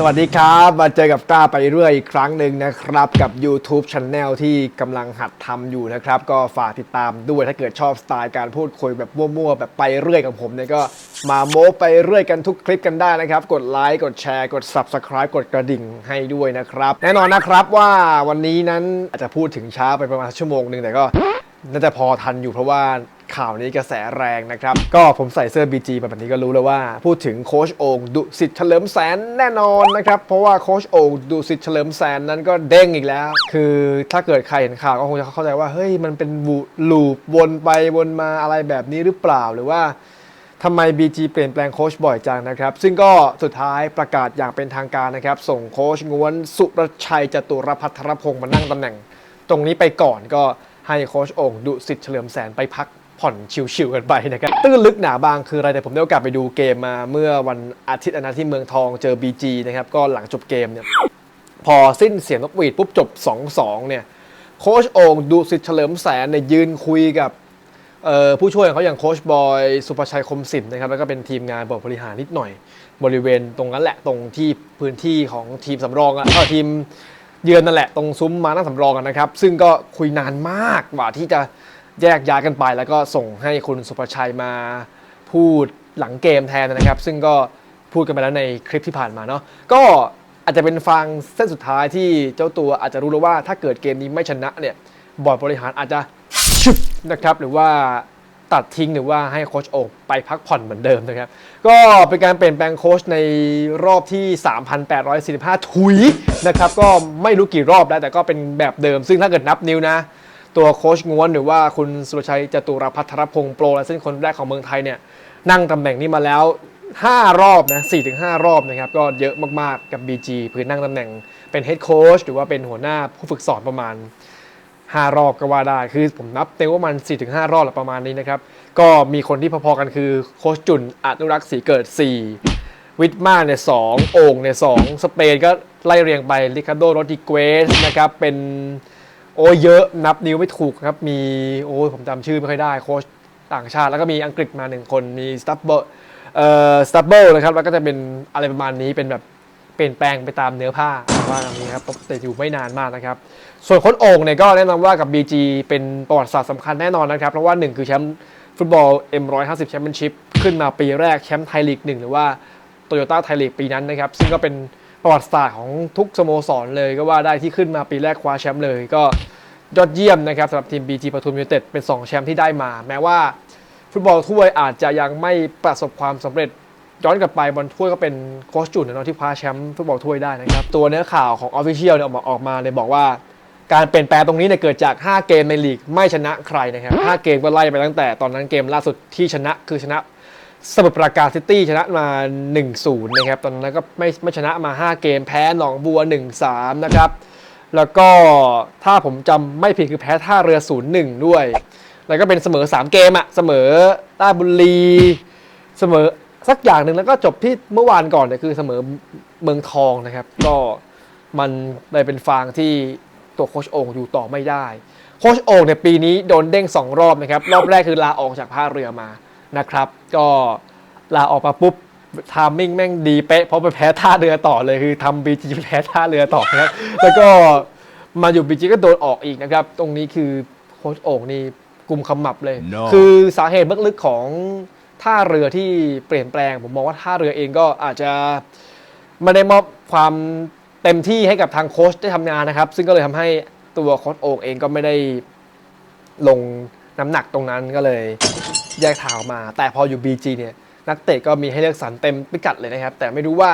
สวัสดีครับ มาเจอกับกล้าไปเรื่อยอีกครั้งหนึ่งนะครับ กับ YouTube Channel ที่กำลังหัดทำอยู่นะครับ ก็ฝากติดตามด้วยถ้าเกิดชอบสไตล์การพูดคุยแบบมั่วๆแบบไปเรื่อยกับผมเนี่ยก็มาโม้ไปเรื่อยกันทุกคลิปกันได้นะครับ กดไลค์กดแชร์กด Subscribe กดกระดิ่งให้ด้วยนะครับ แน่นอนนะครับว่าวันนี้นั้นอาจจะพูดถึงช้าไปประมาณชั่วโมงหนึ่งแต่ก็น่าจะพอทันอยู่เพราะว่า ข่าวนี้กระแสแรงนะครับ ก็ผมใส่เสื้อ BG มาแบบนี้ก็รู้แล้วว่า พูดถึงโคชโองดุสิทธิ์เฉลิมแสนแน่นอนนะครับ เพราะว่าโคชโองดุสิทธิ์เฉลิมแสนนั้นก็เด้งอีกแล้ว คือถ้าเกิดใครเห็นข่าวก็คงจะเข้าใจว่าเฮ้ยมันเป็นลูปวนไปวนมาอะไรแบบนี้หรือเปล่าหรือว่าทำไม BG เปลี่ยนแปลงโค้ชบ่อยจังนะครับ ซึ่งก็สุดท้ายประกาศอย่างเป็นทางการนะครับ ส่งโค้ชงวนสุรชัยจตุรพัทรพงศ์มานั่งตำแหน่ง ตรงนี้ไปก่อนก็ให้โค้ชโอ่งดุสิทธิ์เฉลิมแสนไปพัก ผ่อนชิวๆกันไปนะครับตื้นลึกหนาบางคืออะไรแต่ผมได้โอกาสไปดูเกมมาเมื่อวันอาทิตย์อนนะที่เมืองทองเจอ BG นะครับก็หลังจบเกมเนี่ยพอสิ้นเสียงนกหวีดปุ๊บจบ 2-2 เนี่ยโค้ชโอ่งดุสิทธิ์เฉลิมแสนเนี่ยยืนคุยกับผู้ช่วยของเขาอย่างโค้ชบอยสุภชัยคมสินนะครับแล้วก็เป็นทีมงานบริบริหารนิดหน่อย บริเวณตรงนั้นแหละตรงที่พื้นที่ของทีมสำรองอะก็ทีมเยือนนั่นแหละตรงซุ้มมานั่งสำรองกันนะครับ ซึ่งก็คุยนานมากกว่าที่จะ แยกย้ายกันไปแล้วก็ส่งให้คุณสุภชัยมาพูดหลังเกมแทนนะครับ ซึ่งก็พูดกันไปแล้วในคลิปที่ผ่านมาเนาะก็อาจจะเป็นฟังเส้นสุดท้ายที่เจ้าตัวอาจจะรู้แล้วว่าถ้าเกิดเกมนี้ไม่ชนะเนี่ยบอร์ดบริหารอาจจะชึบนะครับหรือว่าตัดทิ้งหรือว่าให้โค้ชโอ่งไปพักผ่อนเหมือนเดิมนะครับ ก็เป็นการเปลี่ยนแปลงโค้ชในรอบที่ 3,845 ถุยนะครับ ก็ไม่รู้กี่รอบแล้วแต่ก็เป็นแบบเดิม ซึ่งถ้าเกิดนับนิ้วนะ ตัวโค้ชงวนหรือว่าคุณสุรชัยจตุรพัทรพงศ์โปรและซึ่งคนแรกของเมืองไทยเนี่ยนั่งตำแหน่งนี้มาแล้ว 5 รอบนะ4-5 รอบนะครับ ก็เยอะมากๆกับ BG พื้นนั่งตำแหน่งเป็นเฮดโค้ชหรือว่าเป็นหัวหน้าผู้ฝึกสอนประมาณ 5 รอบก็ว่าได้ คือผมนับเต็มว่ามัน 4-5 รอบละประมาณนี้นะครับ ก็มีคนที่พอๆกันคือโค้ชจุนอนุรักษ์ศรีเกิด 4 วิทมาเนี่ยสองโอ่งเนี่ยสองสเปนก็ไล่เรียงไปริคาร์โดโรดิเกสนะครับเป็น โอ้เยอะนับนิ้วไม่ถูกครับมีโอ้ผมจำชื่อไม่ค่อยได้โค้ชต่างชาติ แล้วก็มีอังกฤษมาหนึ่งคนมีสตับเบอร์เอ่อสตับเบิลนะครับแล้วก็จะเป็นอะไรประมาณนี้เป็นแบบเปลี่ยนแปลงไปตามเนื้อผ้าว่าอย่างนี้ครับแต่อยู่ไม่นานมากนะครับ ส่วนโค้ชโอ่งเนี่ยก็แนะนำว่ากับ BG เป็นประวัติศาสตร์สำคัญแน่นอนนะครับ เพราะว่า 1 คือแชมป์ฟุตบอล M150 แชมเปี้ยนชิพขึ้นมาปีแรกแชมป์ไทยลีก1หรือว่าโตโยต้าไทยลีกปีนั้นนะครับ ซึ่งก็เป็น ประวัติศาสตร์ของทุกสโมสรเลยก็ว่าได้ที่ขึ้นมาปีแรกคว้าแชมป์เลยก็ยอดเยี่ยมนะครับสำหรับทีม BG ปทุมยูไนเต็ดเป็น 2 แชมป์ที่ได้มา แม้ว่าฟุตบอลถ้วยอาจจะยังไม่ประสบความสำเร็จย้อนกลับไปบอลถ้วยก็เป็นโค้ชจุนนะเนาะที่คว้าแชมป์ฟุตบอลถ้วยได้นะครับ ตัวเนื้อข่าวของออฟฟิเชียลเนี่ยออกมาออกมาเลยบอกว่า การเปลี่ยนแปลงตรงนี้เนี่ยเกิดจาก 5 เกมในลีกไม่ชนะใครนะครับ5เกมก็ไล่ไปตั้งแต่ตอนนั้นเกมล่าสุดที่ชนะคือชนะ สมุทรปราการซิตี้ชนะมา 1-0 นะครับ ตอนนั้นก็ไม่ไม่ชนะมา 5 เกมแพ้หนองบัว 1-3 นะครับ แล้วก็ถ้าผมจำไม่ผิดคือแพ้ท่าเรือ 0-1 ด้วย แล้วก็เป็นเสมอ 3 เกมอะเสมอราบุรีเสมอสักอย่างหนึ่งแล้วก็จบที่เมื่อวานก่อนเนี่ยคือเสมอเมืองทองนะครับ ก็มันเลยเป็นฟางที่ตัวโคชโอ่งอยู่ต่อไม่ได้ โคชโอ่งเนี่ยปีนี้โดนเด้ง 2 รอบนะครับ รอบแรกคือลาออกจากท่าเรือมา นะครับ ก็ลาออกมาปุ๊บทามมิ่งแม่งดีเป๊ะเพราะไปแพ้ท่าเรือต่อเลยคือทำบีจีแพ้ท่าเรือต่อนะครับแล้วก็มาอยู่บีจีก็โดนออกอีกนะครับ ตรงนี้คือโคชโอ่งนี่กลุ่มขมับเลย No คือสาเหตุเบื้องลึกของท่าเรือที่เปลี่ยนแปลง ผมมองว่าท่าเรือเองก็อาจจะไม่ได้มอบความเต็มที่ให้กับทางโค้ชได้ทำงานนะครับ ซึ่งก็เลยทำให้ตัวโค้ชโอ่งเองก็ไม่ได้ลงน้ำหนักตรงนั้นก็เลย แยกทางออกมา แต่พออยู่ BG เนี่ยนักเตะก็มีให้เลือกสรรเต็มพิกัดเลยนะครับ แต่ไม่รู้ว่า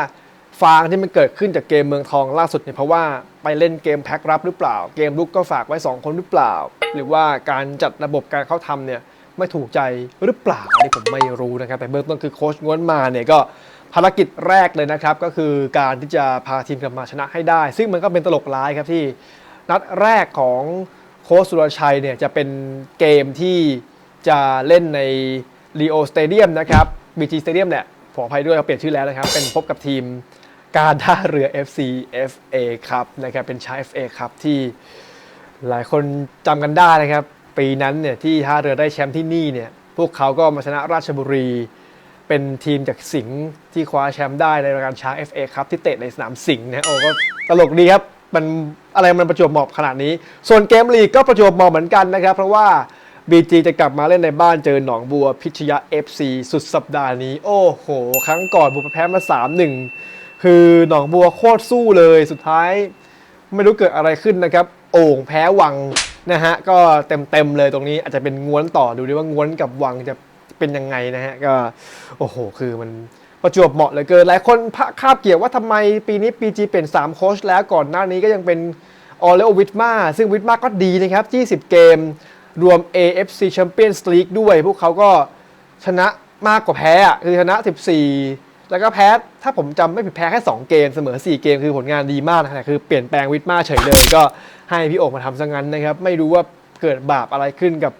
ฟางที่มันเกิดขึ้นจากเกมเมืองทองล่าสุดเนี่ยเพราะว่าไปเล่นเกมแพ็กรับหรือเปล่า เกมลุกก็ฝากไว้ 2 คนหรือเปล่า หรือว่าการจัดระบบการเข้าทำเนี่ยไม่ถูกใจหรือเปล่าอันนี้ผมไม่รู้นะครับ แต่เบื้องต้นคือโค้ชง้วนมาเนี่ยก็ภารกิจแรกเลยนะครับ ก็คือการที่จะพาทีมกลับมาชนะให้ได้ ซึ่งมันก็เป็นตลกร้ายครับที่นัดแรกของโค้ชสุรชัยเนี่ยจะเป็นเกมที่ จะเล่นในลีโอสเตเดียมนะครับบีจีสเตเดียมเนี่ยขออภัยด้วยเขาเปลี่ยนชื่อแล้วนะครับ เป็นพบกับทีมการท่าเรือ FC FA ครับนะครับเป็นชาย FA ครับที่หลายคนจำกันได้นะครับ ปีนั้นเนี่ยที่ท่าเรือได้แชมป์ที่นี่เนี่ยพวกเขาก็มาชนะราชบุรี เปเป็นทีมจากสิงห์ที่คว้าแชมป์ได้ในรายการช้าง FA ครับที่เตะในสนามสิงห์นะโอ้ก็ตลกดีครับ มันอะไรมันประจวบเหมาะขนาดนี้ ส่วนเกมลีกก็ประจวบเหมาะเหมือนกันนะครับ เพราะว่า BG จะกลับมาเล่นในบ้านเจอหนองบัวพิชยะ FC สุดสัปดาห์นี้ โอ้โห ครั้งก่อนบุกแพ้มา 3-1 คือหนองบัวโคตรสู้เลยสุดท้าย ไม่รู้เกิดอะไรขึ้นนะครับ โอ่งแพ้วังนะฮะ ก็เต็มๆเลยตรงนี้อาจจะเป็นง้วนต่อดูดิว่าง้วนกับวังจะเป็นยังไงนะฮะ ก็โอ้โห คือมันประจวบเหมาะเหลือเกินหลายคนพะคาบเกี่ยวว่าทำไมปีนี้ PG เปลี่ยน3โค้ชแล้วก่อนหน้านี้ก็ยังเป็นออเลโอวิทมาซึ่งวิทมาก็ดีนะครับ 20 เกม รวม AFC Champions League ด้วย พวกเขาก็ชนะมากกว่าแพ้อะคือชนะ 14 แล้วก็แพ้ ถ้าผมจำไม่ผิดแพ้แค่ 2 เกมเสมอ 4 เกมคือผลงานดีมากนะแต่คือเปลี่ยนแปลงวิทมาเฉยเลยก็ให้พี่โอกมาทำซะงั้นนะครับ ไม่รู้ว่าเกิดบาปอะไรขึ้นกับ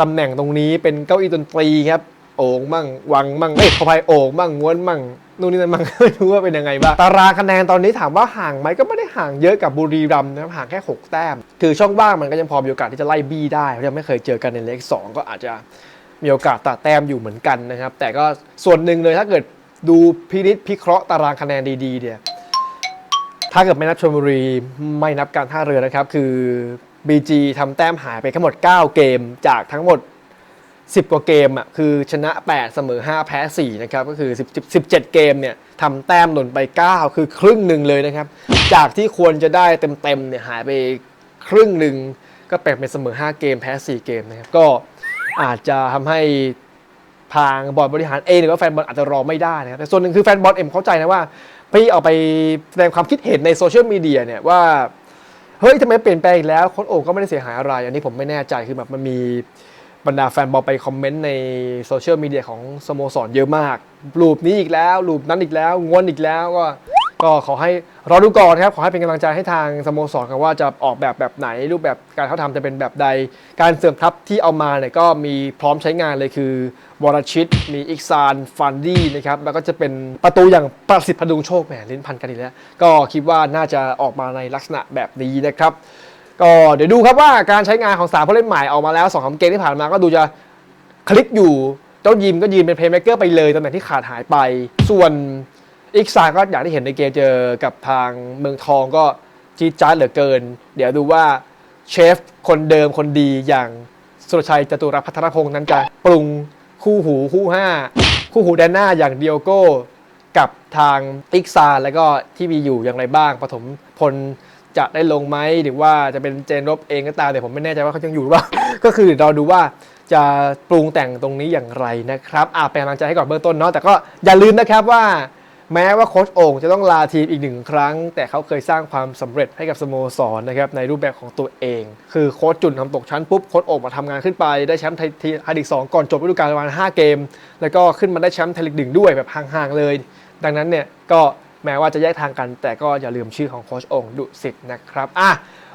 ตำแหน่งตรงนี้เป็นเก้าอี้ดนตรีครับ โอ่งมั่งวังมั่งเอ้ยขออภัยโอ่งมั่งง้วนมั่งนู่นนี่นั่นมั่ง ไม่รู้ว่าเป็นยังไงบ้างตารางคะแนนตอนนี้ถามว่าห่างไหมก็ไม่ได้ห่างเยอะกับบุรีรัมย์นะครับห่างแค่6แต้ม คือช่องว่างมันก็ยังพอมีโอกาสที่จะไล่บี้ได้ยังไม่เคยเจอกันในเลข2ก็อาจจะมีโอกาสตัดแต้มอยู่เหมือนกันนะครับ แต่ก็ส่วนหนึ่งเลยถ้าเกิดดูพินิษพิเคราะห์ตารางคะแนนดีๆเนี่ยถ้าเกิดไม่นับชลบุรีไม่นับการท่าเรือนะครับ คือ BG ทำแต้มหายไปทั้งหมด 9 เกมจากทั้งหมด 10 กว่าเกมอะคือชนะ 8 เสมอ 5 แพ้ 4 นะครับ ก็คือ 10 17 เกมเนี่ยทำแต้มหล่นไป 9 คือครึ่งหนึ่งเลยนะครับ จากที่ควรจะได้เต็มๆเนี่ยหายไปครึ่งหนึ่งก็แปลเป็นเสมอ 5 เกมแพ้ 4 เกมนะครับ ก็อาจจะทำให้ทางบอร์ดบริหารเองหรือว่าแฟนบอลอาจจะรอไม่ได้นะครับแต่ส่วนหนึ่งคือแฟนบอลเอ็มเข้าใจนะว่าพี่เอาไปแสดงความคิดเห็นในโซเชียลมีเดียเนี่ยว่า เฮ้ยทำไมเปลี่ยนแปลงอีกแล้วโค้ชโอ่งก็ไม่ได้เสียหายอะไร อันนี้ผมไม่แน่ใจคือแบบมันมี บรรดาแฟนบอลไปคอมเมนต์ในโซเชียลมีเดียของสโมสรเยอะมากรูปนี้อีกแล้วรูปนั้นอีกแล้วงวนอีกแล้วก็ก็ขอให้รอดูก่อนครับ ขอให้เป็นกำลังใจให้ทางสโมสรกันว่าจะออกแบบแบบไหน รูปแบบการเขาทำจะเป็นแบบใด การเสริมทัพที่เอามาเนี่ยก็มีพร้อมใช้งานเลยคือวรชิต มีอิกซานฟันดี้นะครับ แล้วก็จะเป็นประตูอย่างประสิทธิ์พดุงโชคแหมลิ้นพันกันอีกแล้ว ก็คิดว่าน่าจะออกมาในลักษณะแบบนี้นะครับ ก็เดี๋ยวดูครับว่าการใช้งานของสามผู้เล่นใหม่ออกมาแล้ว2องสามเกมที่ผ่านมาก็ดูจะคลิกอยู่ เจ้ายิมก็ยืนเป็นเพลย์เม k เกอร์ไปเลยตำแหน่งที่ขาดหายไป ส่วนอีกซาก็อย่างที่เห็นในเกมเจอกับทางเมืองทองก็จี๊ดจ้าดเหลือเกิน เดี๋ยวดูว่าเชฟคนเดิมคนดีอย่างสุรชัยจตุรพัฒนพงศ์นั้นจะปรุงคู่หูคู่ห้าคู่หูแดนหน้าอย่างเดียโก้กับทางอิกซาแล้วก็ที่มีอยู่อย่างไรบ้างปฐมพล จะได้ลงไหมหรือว่าจะเป็นเจนรบเองก็ตามแต่ผมไม่แน่ใจว่าเขายังอยู่หรือเปล่า ก็คือเราดูว่าจะปรุงแต่งตรงนี้อย่างไรนะครับอ่าเป็นกำลังใจให้ก่อนเบื้องต้นเนาะแต่ก็อย่าลืมนะครับว่า แม้ว่าโค้ชโอ่งจะต้องลาทีมอีกหนึ่งครั้ง แต่เขาเคยสร้างความสำเร็จให้กับสโมสรนะครับในรูปแบบของตัวเอง คือโค้ชจุนทำตกชั้นปุ๊บโค้ชโอ่งมาทำงานขึ้นไปได้แชมป์ไทยไทยลีกสองก่อนจบฤดูกาลประมาณ5เกม แล้วก็ขึ้นมาได้แชมป์ไทยลีกหนึ่งด้วยแบบห่างๆเลย ดังนั้นเนี่ยก็ แม้ว่าจะแยกทางกัน แต่ก็อย่าลืมชื่อของโค้ชองดุสิตนะครับอะ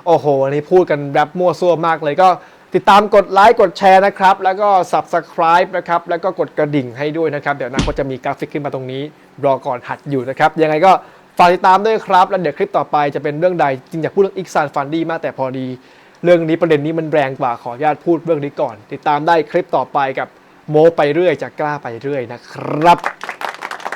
โอ้โหวันนี้พูดกันแบบมั่วซั่วมากเลยก็ติดตามกดไลค์กดแชร์นะครับ แล้วก็ subscribe นะครับ แล้วก็กดกระดิ่งให้ด้วยนะครับ เดี๋ยวนาคตจะมีกราฟิกขึ้นมาตรงนี้รอก่อนหัดอยู่นะครับ ยังไงก็ฝากติดตามด้วยครับ แล้วเดี๋ยวคลิปต่อไปจะเป็นเรื่องใดจริงอยากพูดเรื่องอีกซานฟันดี้มากแต่พอดี เรื่องนี้ประเด็นนี้มันแรงกว่าขออนุญาตพูดเรื่องนี้ก่อน ติดตามได้คลิปต่อไปกับโมไปเรื่อยจากกล้าไปเรื่อยนะครับ